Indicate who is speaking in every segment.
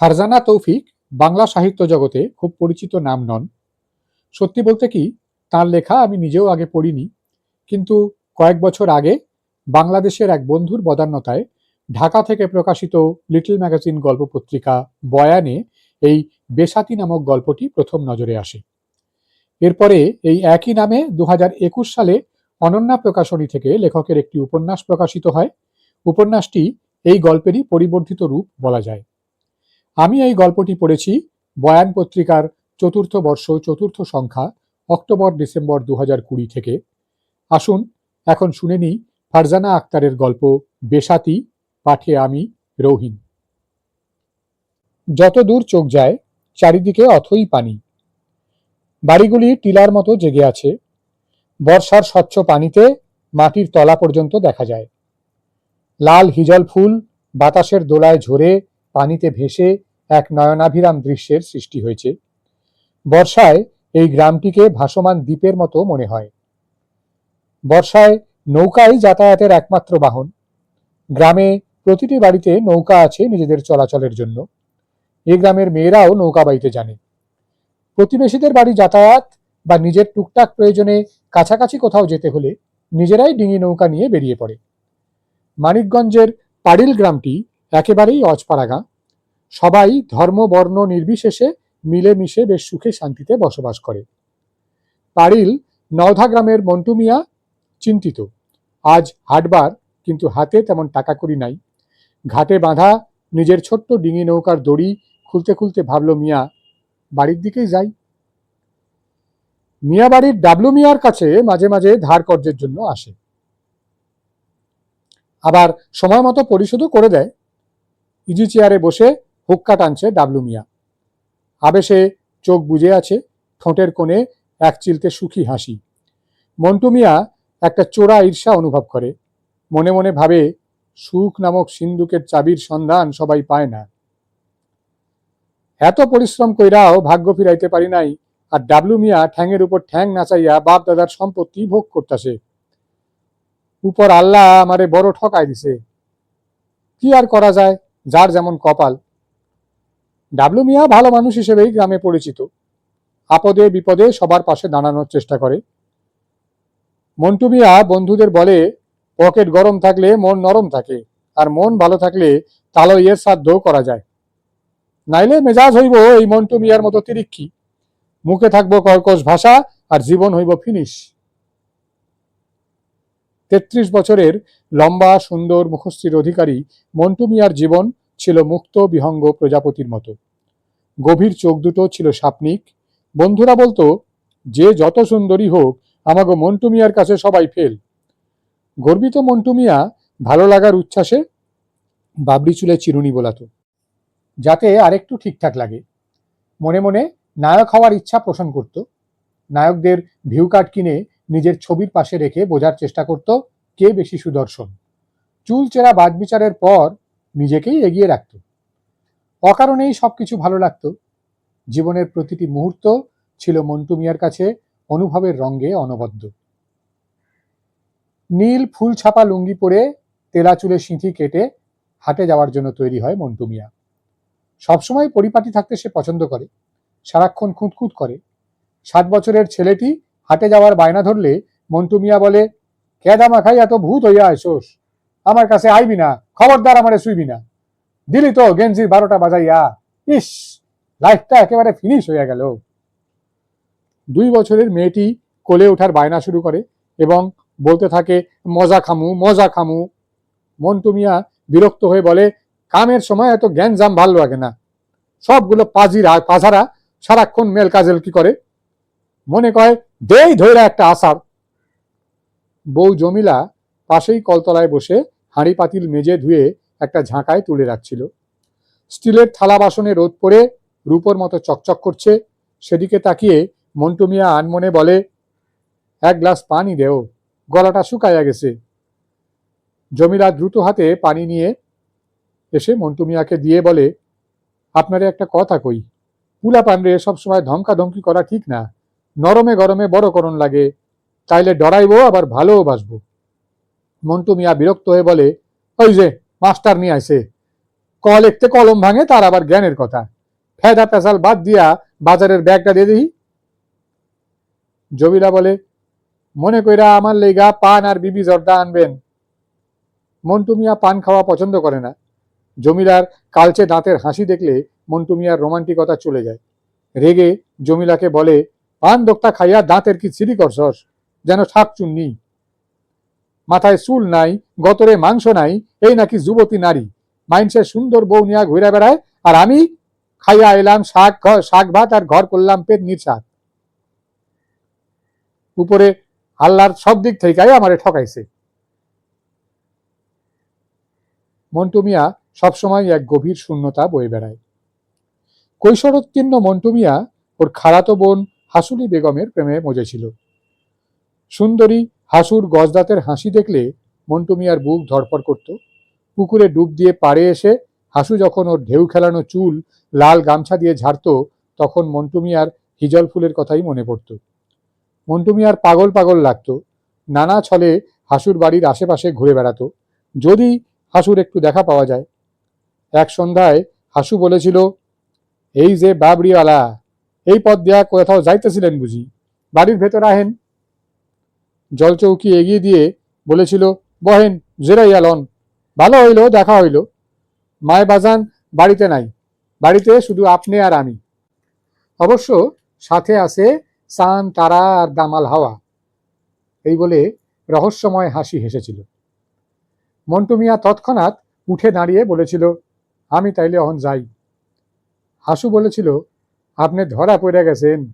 Speaker 1: ফারজানা তৌফিক বাংলা সাহিত্য জগতে খুব পরিচিত নাম নন। সত্যি বলতে কি, তার লেখা আমি নিজেও আগে পড়িনি, কিন্তু কয়েক বছর আগে বাংলাদেশের এক বন্ধুর বদান্যতায় ঢাকা থেকে প্রকাশিত লিটল ম্যাগাজিন গল্প পত্রিকা বয়ানে এই বেসাতি নামক গল্পটি প্রথম নজরে আসে। এরপরে এই একই নামে দু হাজার একুশ সালে অনন্যা প্রকাশনী থেকে লেখকের একটি উপন্যাস প্রকাশিত হয়। উপন্যাসটি এই গল্পেরই পরিবর্ধিত রূপ বলা যায়। আমি এই গল্পটি পড়েছি বয়ান পত্রিকার চতুর্থ বর্ষ, চতুর্থ সংখ্যা, অক্টোবর, ডিসেম্বর দু কুড়ি থেকে। আসুন, এখন শুনে নিই ফারজানা আক্তারের গল্প বেসাতি, পাঠে আমি রৌহিন। যত দূর চোখ যায়, চারিদিকে অথই পানি। বাড়িগুলি টিলার মতো জেগে আছে। বর্ষার স্বচ্ছ পানিতে মাটির তলা পর্যন্ত দেখা যায়। লাল হিজল ফুল বাতাসের দোলায় ঝরে পানিতে ভেসে এক নয়নাভিরাম দৃশ্যের সৃষ্টি হয়েছে। বর্ষায় এই গ্রামটিকে ভাসমান দ্বীপের মতো মনে হয়। বর্ষায় নৌকাই যাতায়াতের একমাত্র বাহন। গ্রামে প্রতিটি বাড়িতে নৌকা আছে নিজেদের চলাচলের জন্য। এই গ্রামের মেয়েরাও নৌকা বাইতে জানে। প্রতিবেশীদের বাড়ি যাতায়াত বা নিজের টুকটাক প্রয়োজনে কাছাকাছি কোথাও যেতে হলে নিজেরাই ডিঙি নৌকা নিয়ে বেরিয়ে পড়ে। মানিকগঞ্জের পাড়িল গ্রামটি একেবারেই অজপাড়াগা সবাই ধর্ম, বর্ণ নির্বিশেষে মিলেমিশে বেশ সুখে শান্তিতে বসবাস করে। পাড়িল নওধা গ্রামের মন্টু মিয়া চিন্তিত। আজ হাটবার, কিন্তু হাতে তেমন টাকা করি নাই। ঘাটে বাঁধা নিজের ছোট্ট ডিঙি নৌকার দড়ি খুলতে খুলতে ভাবল, মিয়া, বাড়ির দিকেই যাই। মিয়া বাড়ির ডাবলু মিয়ার কাছে মাঝে মাঝে ধার কর্যের জন্য আসে। আবার সময় মতো পরিশোধও করে দেয়। ইজি চেয়ারে বসে হুক্কা টানছে ডাবলু মিয়া। আবেশে চোখ বুজে আছে, ঠোঁটের কোণে এক চিলতে সুখী হাসি। মন্টু মিয়া একটা চোরা ঈর্ষা অনুভব করে। মনে মনে ভাবে, সুখ নামক সিন্ধুকের চাবির সন্ধান সবাই পায় না। এত পরিশ্রম কইরাও ভাগ্য ফিরাইতে পারি নাই, আর ডাবলু মিয়া ঠ্যাংয়ের উপর ঠ্যাং নাচাইয়া বাপ দাদার সম্পত্তি ভোগ করতেছে। উপর আল্লাহ আমারে বড় ঠকাই দিছে। কি আর করা যায়, যার যেমন কপাল। ডাবলু মিয়া ভালো মানুষ হিসেবেই গ্রামে পরিচিত। আপদে বিপদে সবার পাশে দাঁড়ানোর চেষ্টা করে। মন্টু মিয়া বন্ধুদের বলে, পকেট গরম থাকলে মন নরম থাকে, আর মন ভালো থাকলে তালইয়ের সাধ্য করা যায়। নাইলে মেজাজ হইব এই মন্টু মিয়ার মতো তিরিক্ষি। মুখে থাকব কর্কশ ভাষা, আর জীবন হইব ফিনিশ। তেত্রিশ বছরের লম্বা, সুন্দর, মুখশ্রীর অধিকারী মন্টু মিয়ার জীবন ছিল মুক্ত, বিহঙ্গ প্রজাপতির মতো। গভীর চোখ দুটো ছিল সাপনিক বন্ধুরা বলতো, যে যত সুন্দরী হোক, আমাগো মন্টু মিয়ার কাছে সবাই ফেল। গর্বিত মন্টু মিয়া, ভালো লাগার উচ্ছ্বাসে বাবরি চুলে চিরুনি বোলাতো। যাতে আরেকটু ঠিকঠাক লাগে। মনে মনে নায়ক হওয়ার ইচ্ছা পোষণ করত। নায়কদের ভিউ কার্ড কিনে নিজের ছবির পাশে রেখে বোঝার চেষ্টা করত কে বেশি সুদর্শন। চুল চেরা বাদ বিচারের পর নিজেকেই এগিয়ে রাখত। অকারণেই সবকিছু ভালো লাগত। জীবনের প্রতিটি মুহূর্ত ছিল মন্টু মিয়ার কাছে অনুভবের রঙ্গে অনবদ্য। নীল ফুল ছাপা লুঙ্গি পরে তেলা চুলে সিঁথি কেটে হাটে যাওয়ার জন্য তৈরি হয় মন্টু মিয়া। সবসময় পরিপাটি থাকতে সে পছন্দ করে, সারাক্ষণ খুঁতখুত করে। সাত বছরের ছেলেটি হাটে যাওয়ার বায়না ধরলে মন্টু মিয়া বলে কেদা মাখাই এত ভূত হইয়া আইসোস আমার কাছে আইবি না, খবরদার আমারে শুইবি না। দিলি তো, গেঞ্জির বারোটা বাজাইয়া। ইস, লাইফটা একেবারে ফিনিশ হইয়া গেল। দুই বছরের মেয়েটি কোলে ওঠার বায়না শুরু করে এবং বলতে থাকে, মজা খামু মজা খামু। মন্টু মিয়া বিরক্ত হয়ে বলে, কামের সময় এত জ্ঞান জাম ভালো লাগে না। সবগুলো পাজিরা পাঝারা সারাক্ষণ মেল কাজেল কি করে? মনে কয়, দেই ধৈরা একটা আসার। বউ জমিলা পাশেই কলতলায় বসে হাঁড়ি পাতিল মেজে ধুয়ে একটা ঝাঁকায় তুলে রাখছিল। স্টিলের থালা বাসনে রোদ পড়ে রূপোর মতো চকচক করছে। সেদিকে তাকিয়ে মন্টু মিয়া আনমনে বলে, এক গ্লাস পানি দেও, গলাটা শুকাইয়া গেছে। জমিলা দ্রুত হাতে পানি নিয়ে এসে মন্টু মিয়াকে দিয়ে বলে, আপনারে একটা কথা কই পুলা পানরে সবসময় ধমকা ধমকি করা ঠিক না। নরমে গরমে বড় করণ লাগে, তাইলে ডরাইবো, আবার ভালোও বাসবো। মন্টু মিয়া বিরক্ত হয়ে বলে, ওই যে, মাস্টার নিয়ে আসে ক লিখতে কলম ভাঙে, তার আবার জ্ঞানের কথা। ফেদা পেশাল বাদ দিয়া বাজারের ব্যাগটা দিয়ে দিই জমিলা বলে, মনে কইরা আমার লেগা পান আর বিবি জর্দা আনবেন। মন্টু মিয়া পান খাওয়া পছন্দ করে না। জমিলার কালচে দাঁতের হাসি দেখলে মন্টু মিয়ার রোমান্টিকতা চলে যায়। রেগে জমিলাকে বলে, পান দোক্তা খাইয়া দাঁতের কি ছিরি করছস? যেন শাক চুন্নি মাথায় চুল নাই, গতরে মাংস নাই, এই নাকি যুবতী নারী। মাইনসের সুন্দর বউ নিয়া ঘুরে বেড়ায়, আর আমি খাইয়া এলাম শাক শাক ভাত আর ঘর করলাম পেট নির্সাদ উপরে আল্লাহর সব দিক থেকে আমারে ঠকাইছে। মন্টু মিয়া সবসময় এক গভীর শূন্যতা বয়ে বেড়ায়। কৈশোরোত্তীর্ণ মন্টু মিয়া ওর খালাতো বোন হাসুলি বেগমের প্রেমে মজেছিল। সুন্দরী হাসুর গজদাতের হাসি দেখলে মন্টু মিয়ার বুক ধড়ফড় করত। পুকুরে ডুব দিয়ে পাড়ে এসে হাসু যখন ওর ঢেউ খেলানো চুল, লাল গামছা দিয়ে ঝাড়ত, তখন মন্টু মিয়ার হিজল ফুলের কথাই মনে পড়ত। মন্টু মিয়ার পাগল পাগল লাগতো। নানা ছলে হাসুর বাড়ির আশেপাশে ঘুরে বেড়াতো। যদি হাসুর একটু দেখা পাওয়া যায়। এক সন্ধ্যায় হাসু বলেছিল, এই যে বাবরিওয়ালা এই পথ দিয়া কোথাও যাইতেছিলেন বুঝি? বাড়ির ভেতর আহেন। জলচৌকি এগিয়ে দিয়ে বলেছিল, বহেন জেরাইয়া লন ভালো হইল, দেখা হইল। মায় বাজান বাড়িতে নাই। বাড়িতে শুধু আপনি আর আমি। অবশ্য সাথে আছে সান তারা আর দামাল হাওয়া। এই বলে রহস্যময় হাসি হেসেছিল। মন্টু মিয়া তৎক্ষণাৎ উঠে দাঁড়িয়ে বলেছিল, আমি তাইলে অহন যাই। হাসু বলেছিল, আপনি ধরা পড়ে গেছেন।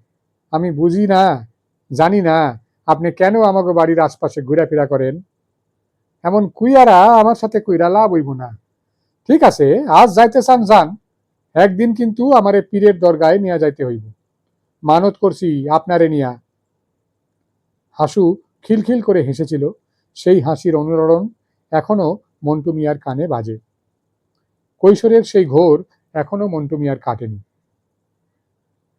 Speaker 1: আমি বুঝি না, জানি না কেন আমাকে বাড়ির আশপাশে ঘোরাফেরা করেন? এমন কুইয়ারা আমার সাথে কুইরা লাভ হইব না। ঠিক আছে, আজ যাইতে চান, যান। একদিন কিন্তু আমারে পীরের দরগায় নিয়ে যাইতে হইব। মানত করছি আপনারে নিয়া। হাসু খিলখিল করে হেসেছিল। সেই হাসির অনুরণন এখনও মন্টু মিয়ার কানে বাজে। কৈশোরের সেই ঘোর এখনও মন্টু মিয়ার কাটেনি।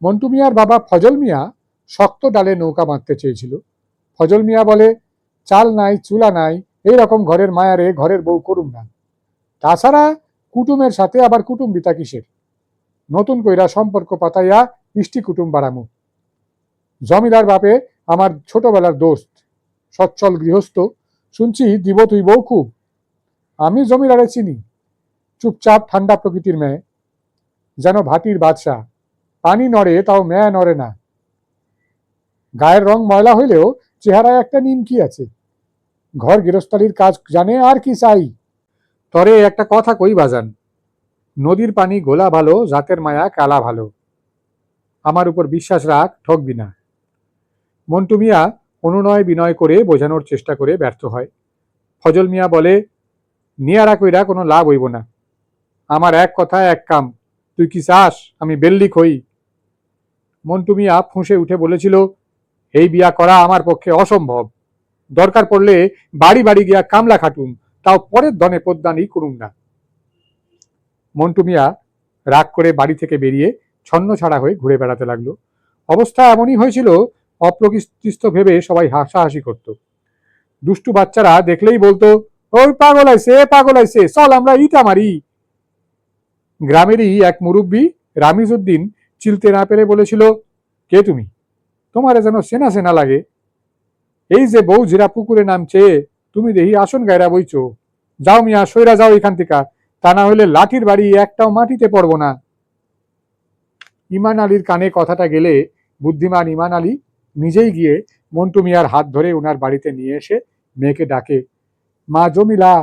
Speaker 1: মন্টু মিয়ার বাবা ফজল মিয়া শক্ত ডালে নৌকা বাঁধতে চেয়েছিল। ফজল মিয়া বলে, চাল নাই, চুলা নাই, এই রকম ঘরের মায়ারে ঘরের বউ করুম না। তাছাড়া কুটুমের সাথে আবার কুটুম কুটুম্বিতা কিসের? নতুন কইরা সম্পর্ক পাতাইয়া ইষ্টি কুটুম বাড়ামু। জমিদার বাপে আমার ছোটবেলার দোস্ত, সচ্ছল গৃহস্থ, শুনছি দিব তুই বউ খুব। আমি জমিদারে চিনি, চুপচাপ ঠান্ডা প্রকৃতির মেয়ে, যেন ভাটির বাদশা পানি নড়ে তাও মেয়া নড়ে না। গায়ের রং ময়লা হইলেও চেহারায় একটা নিমকি আছে। ঘর গৃহস্থালির কাজ জানে আর কি চাই? তরে একটা কথা কই বাজান। নদীর পানি গোলা ভালো, জাতের মায়া কালা ভালো। আমার উপর বিশ্বাস রাখ, ঠকবি না। মন্টু মিয়া অনুনয় বিনয় করে বোঝানোর চেষ্টা করে ব্যর্থ হয়। ফজল মিয়া বলে, নিয়ারা কইরা কোনো লাভ হইব না। আমার এক কথা, এক কাম। তুই কি চাস? আমি বেল্লিক হই। মন্টু মিয়া ফুঁসে উঠে বলেছিল এই বিয়া করা আমার পক্ষে অসম্ভব। দরকার পড়লে বাড়ি বাড়ি গিয়া কামলা খাটুম, তাও পরের দনে পদ্মানি করুম না। মন্টু মিয়া রাগ করে বাড়ি থেকে বেরিয়ে ছন্ন ছাড়া হয়ে ঘুরে বেড়াতে লাগল। অবস্থা এমনই হয়েছিল, অপ্রকৃতিস্থ ভেবে সবাই হাসাহাসি করত। দুষ্টু বাচ্চারা দেখলেই বলতো, ওই পাগল আইছে পাগল আইছে, চল আমরা ইটা মারি। গ্রামেরই এক মুরব্বী রামিজ উদ্দিন চিলতে না পেরে বলেছিল, কে তুমি? তোমারে যেন সেনা সেনা লাগে। এই যে বউ জিরা পুকুরে নামছে, তুমি দেখি আসন গায়রা বইছো। যাও মিয়া সৈরা যাও এখান থেকে। তা না হলে লাঠির বাড়ি একটাও মাটিতে পড়ব না। ইমান আলীর কানে কথাটা গেলে বুদ্ধিমান ইমান আলী নিজেই গিয়ে মন্টু মিয়ার হাত ধরে ওনার বাড়িতে নিয়ে এসে মেয়েকে ডাকে, মা জমিলা,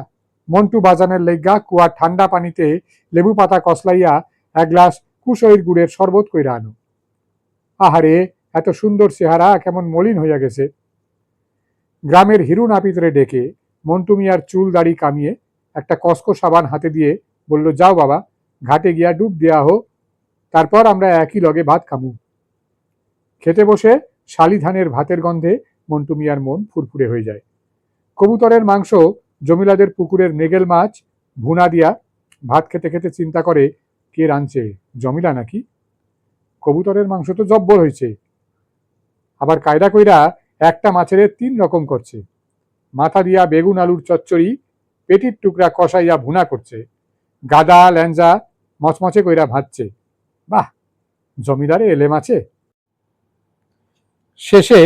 Speaker 1: মন্টু বাজানের লেগা কুয়ার ঠান্ডা পানিতে লেবু পাতা কসলাইয়া এক গ্লাস কুশইর গুড়ের শরবত কইরা আনো। আহারে এত সুন্দর চেহারা, কেমন মলিন হইয়া গেছে। গ্রামের হিরু নাপিতরে ডেকে মন্টু মিয়ার চুল দাড়ি কামিয়ে একটা কসকো সাবান হাতে দিয়ে বলল, যাও বাবা, ঘাটে গিয়া ডুব দেয়া হোক, তারপর আমরা একই লগে ভাত খামু। খেতে বসে শালি ধানের ভাতের গন্ধে মন্টু মিয়ার মন ফুরফুরে হয়ে যায়। কবুতরের মাংস, জমিলাদের পুকুরের নেগেল মাছ, ভুনা দিয়া ভাত খেতে খেতে চিন্তা করে, কে রাঁধছে, জমিলা নাকি? কবুতরের মাংস তো জব্বর হয়েছে। আবার কায়দা কইরা একটা মাছের তিন রকম করছে। মাথা দিয়া বেগুন আলুর চচ্চড়ি, পেটির টুকরা কষাইয়া ভুনা করছে। গাদা ল্যাঞ্জা মচমচে কইরা ভাজছে। বাহ, জমিদারে এলেম আছে শেষে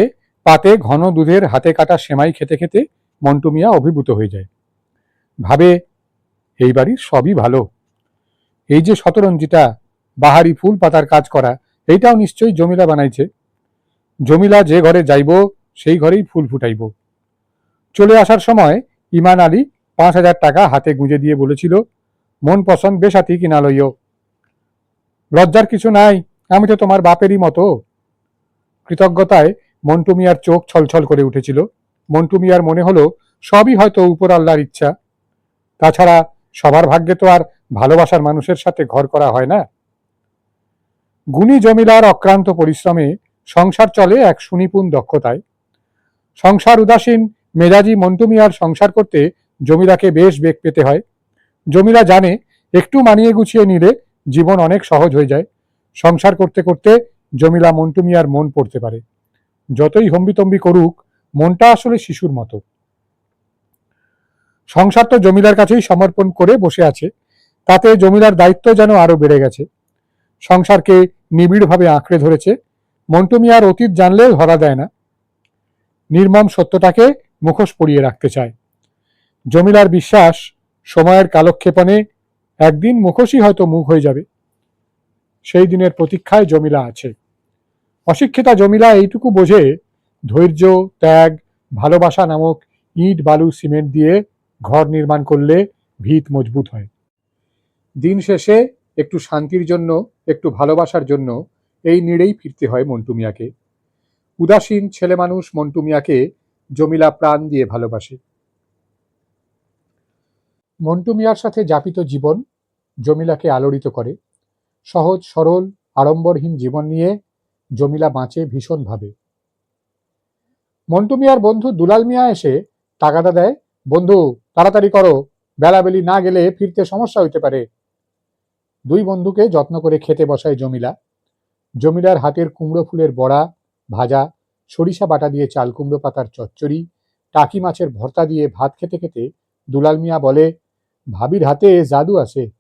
Speaker 1: পাতে ঘন দুধের হাতে কাটা সেমাই খেতে খেতে মন্টু মিয়া অভিভূত হয়ে যায়। ভাবে, এই বাড়ির সবই ভালো। এই যে শতরঞ্জিতা বাহারি ফুল পাতার কাজ করা, এইটাও নিশ্চয়ই জমিলা বানাইছে। জমিলা যে ঘরে যাইব, সেই ঘরেই ফুল ফুটাইব। চলে আসার সময় ইমান আলী পাঁচ হাজার টাকা হাতে গুঁজে দিয়ে বলেছিল, মন পছন্দ বেশাতি কিনা লইও। লজ্জার কিছু নাই, আমি তো তোমার বাপেরই মতো। কৃতজ্ঞতায় মন্টু মিয়ার চোখ ছলছল করে উঠেছিল। মন্টু মিয়ার মনে হলো, সবই হয়তো উপর আল্লাহর ইচ্ছা। তাছাড়া সবার ভাগ্যে তো আর ভালোবাসার মানুষের সাথে ঘর করা হয় না। গুণী জমিলার অক্রান্ত পরিশ্রমে সংসার চলে এক সুনিপুণ দক্ষতায়। সংসার উদাসীন, মেজাজি মন্টু মিয়ার সংসার করতে জমিলাকে বেশ বেগ পেতে হয়। জমিরা জানে, একটু মানিয়ে গুছিয়ে নিলে জীবন অনেক সহজ হয়ে যায়। সংসার করতে করতে জমিলা মন্টু মিয়ার মন পড়তে পারে। যতই হম্বিতম্বি করুক, মনটা আসলে শিশুর মতো। সংসার তো জমিলার কাছেই সমর্পণ করে বসে আছে। তাতে জমিলার দায়িত্ব যেন আরও বেড়ে গেছে। সংসারকে নিবিড়ভাবে আঁকড়ে ধরেছে। মন্টু মিয়ার অতীত জানলেও ধরা দেয় না। নির্মম সত্যটাকে মুখোশ পরিয়ে রাখতে চায়। জমিলার বিশ্বাস সময়ের কালক্ষেপণে একদিন মুখোশই হয়তো মুখ হয়ে যাবে। সেই দিনের প্রতীক্ষায় জমিলা আছে। অশিক্ষিতা জমিলা এইটুকু বোঝে ধৈর্য, ত্যাগ, ভালোবাসা নামক ইট, বালু, সিমেন্ট দিয়ে ঘর নির্মাণ করলে ভিত মজবুত হয়। দিন শেষে একটু শান্তির জন্য, একটু ভালোবাসার জন্য এই নিড়েই ফিরতে হয় মন্টু মিয়াকে। উদাসীন ছেলে মানুষ মন্টু মিয়াকে জমিলা প্রাণ দিয়ে ভালোবাসে। মন্টু মিয়ার সাথে যাপিত জীবন জমিলাকে আলোড়িত করে। সহজ, সরল, আড়ম্বরহীন জীবন নিয়ে জমিলা বাঁচে ভীষণভাবে। মন্টু মিয়ার বন্ধু দুলাল মিয়া এসে তাগাদা দেয়, বন্ধু, তাড়াতাড়ি করো, বেলাবেলি না গেলে ফিরতে সমস্যা হইতে পারে। দুই বন্ধুকে যত্ন করে খেতে বসায় জমিলা। জমিলার হাতের কুমড়ো ফুলের বড়া, ভাজা, সরিষা বাটা দিয়ে চাল কুমড়ো পাতার চচ্চড়ি, টাকি মাছের ভর্তা দিয়ে ভাত খেতে খেতে দুলাল মিয়া বলে, ভাবির হাতে জাদু আছে।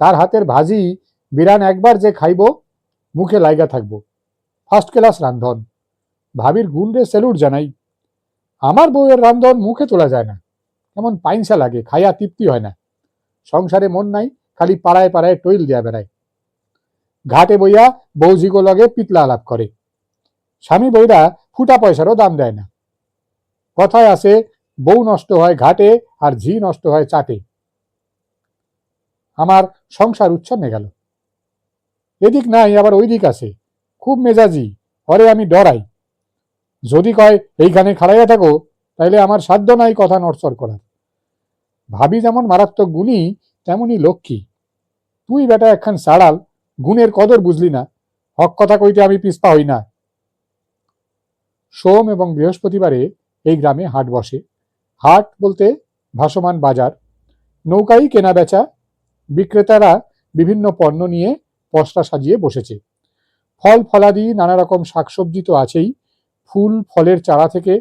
Speaker 1: তার হাতের ভাজি বিরান একবার যে খাইব, মুখে লাইগা থাকব। ফার্স্ট ক্লাস রান্ধন। ভাবির গুণরে সেলুট জানাই। আমার বউয়ের রান্ধন মুখে তোলা যায় না। কেমন পাইনসা লাগে, খাইয়া তৃপ্তি হয় না। সংসারে মন নাই, খালি পাড়ায় পাড়ায় টইল দেয়া বেড়ায়। ঘাটে বইয়া বৌজিগো লগে পিতলা আলাপ করে। স্বামী বইরা ফুটা পয়সারও দাম দেয় না। কথায় আছে, বউ নষ্ট হয় ঘাটে আর ঝি নষ্ট হয় চাটে। আমার সংসার উচ্ছন্নে গেল। এদিক নাই, আবার ওই দিক আছে। খুব মেজাজি হরে আমি ডরাই। যদি কয়, এইখানে খাড়াইয়া থাকো, তাইলে আমার সাধ্য নাই কথা নড়চড় করার। ভাবি যেমন মারাত্মক গুণী তেমনই লক্ষ্মী। তুই বেটা একখান সাড়াল গুণের কদর বুঝলি না। হক কথা কইতে আমি পিসপা হই না। সোম এবং বৃহস্পতিবারে এই গ্রামে হাট বসে। হাট বলতে ভাসমান বাজার। নৌকাই কেনা বেচা বিক্রেতারা বিভিন্ন পণ্য নিয়ে পসরা সাজিয়ে বসেছে। ফল ফলাদি নানা রকম শাকসবজি তো আছেই। ফুল, ফলের চারা থেকে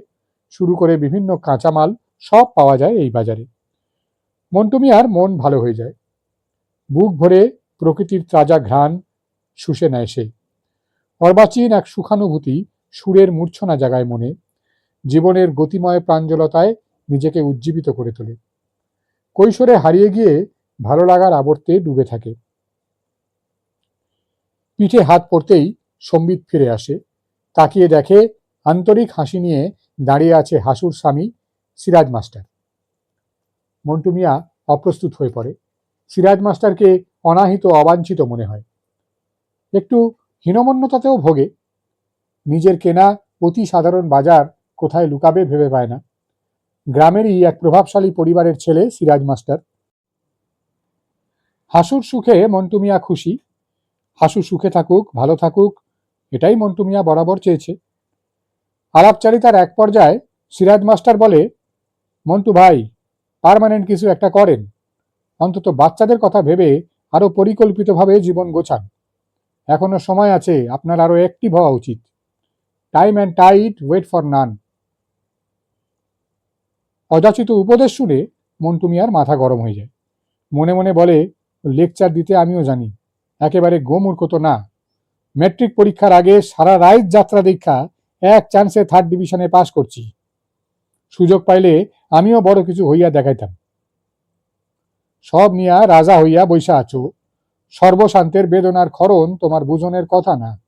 Speaker 1: শুরু করে বিভিন্ন কাঁচামাল সব পাওয়া যায় এই বাজারে। মন্টু মিয়ার মন ভালো হয়ে যায়। বুক ভরে প্রকৃতির তাজা ঘ্রাণ শুষে নেয় সে। অর্বাচীন এক সুখানুভূতি সুরের মূর্ছনা জাগায় মনে, জীবনের গতিময় প্রাঞ্জলতায় নিজেকে উজ্জীবিত করে তোলে। কৈশোরে হারিয়ে গিয়ে ভালো লাগার আবর্তে ডুবে থাকে। পিঠে হাত পড়তেই সম্বিত ফিরে আসে। তাকিয়ে দেখে আন্তরিক হাসি নিয়ে দাঁড়িয়ে আছে হাসুর স্বামী সিরাজ মাস্টার। মন্টু মিয়া অপ্রস্তুত হয়ে পড়ে। সিরাজ মাস্টারকে অনাহিত অবাঞ্ছিত মনে হয়। একটু হীনমন্যতাতেও ভোগে। নিজের কেনা অতি সাধারণ বাজার কোথায় লুকাবে ভেবে পায় না। গ্রামেরই এক প্রভাবশালী পরিবারের ছেলে সিরাজ মাস্টার। হাসুর সুখে মন্টু মিয়া খুশি। হাসু সুখে থাকুক, ভালো থাকুক, এটাই মন্টুমিয়া বরাবর চেয়েছে। আলাপচারিতার এক পর্যায়ে সিরাজ মাস্টার বলে, মন্টু ভাই, পার্মানেন্ট কিছু একটা করেন। অন্তত বাচ্চাদের কথা ভেবে আরও পরিকল্পিতভাবে জীবন গোছান। এখনও সময় আছে, আপনার আরও অ্যাক্টিভ হওয়া উচিত। Time and tide wait for none অযাচিত উপদেশ শুনে মন্টু মিয়ার মাথা গরম হয়ে যায়। মনে মনে বলে, লেকচার দিতে আমিও জানি, একেবারে গোমূর্খ তো না। ম্যাট্রিক পরীক্ষার আগে সারা রাইত যাত্রা দীক্ষা এক চান্সে থার্ড ডিভিশনে পাশ করছি। সুযোগ পাইলে আমিও বড় কিছু হইয়া দেখাইতাম। সব নিয়া রাজা হইয়া বৈশা আছো। সর্বশান্তের বেদনার ক্ষরণ তোমার বুঝনের কথা না।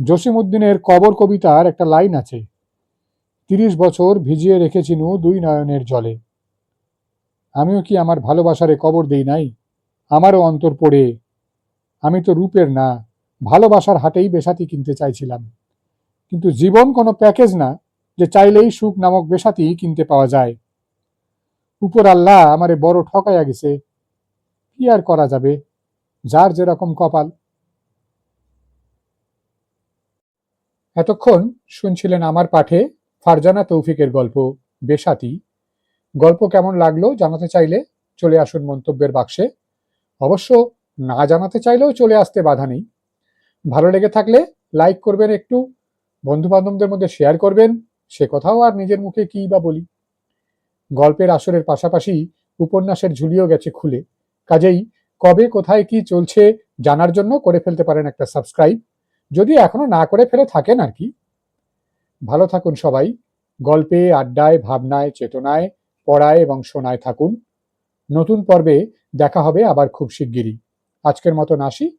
Speaker 1: জসিমউদ্দিনের কবর কবিতার একটা লাইন আছে। তিরিশ বছর ভিজিয়ে রেখেছিনু দুই নয়নের জলে। আমিও কি আমার ভালোবাসারে কবর দেই নাই? আমারও অন্তর পড়ে। আমি তো রূপের না, ভালোবাসার হাটেই বেসাতি কিনতে চাইছিলাম। কিন্তু জীবন কোনো প্যাকেজ না যে চাইলেই সুখ নামক বেসাতি কিনতে পাওয়া যায়। উপর আল্লাহ আমারে বড় ঠকাইয়া গেছে। কি আর করা যাবে? যার যেরকম কপাল। এতক্ষণ শুনছিলেন আমার পাঠে ফারজানা তৌফিকের গল্প, বেসাতি। গল্প কেমন লাগল জানাতে চাইলে চলে আসুন মন্তব্যের বাক্সে। অবশ্য না জানাতে চাইলেও চলে আসতে বাধা নেই। ভালো লেগে থাকলে লাইক করবেন একটু বন্ধু বান্ধবদের মধ্যে শেয়ার করবেন, সে কথাও আর নিজের মুখে কী বা বলি। গল্পের আসরের পাশাপাশি উপন্যাসের ঝুলিও গেছে খুলে। কাজেই কবে, কোথায়, কি চলছে জানার জন্য করে ফেলতে পারেন একটা সাবস্ক্রাইব। যদি এখনও না করে ফেলে থাকেন আর কি। ভালো থাকুন সবাই। গল্পে, আড্ডায়, ভাবনায়, চেতনায়, পড়ায় এবং শোনায় থাকুন। নতুন পর্বে দেখা হবে আবার খুব শিগগিরই। আজকের মতন আসি।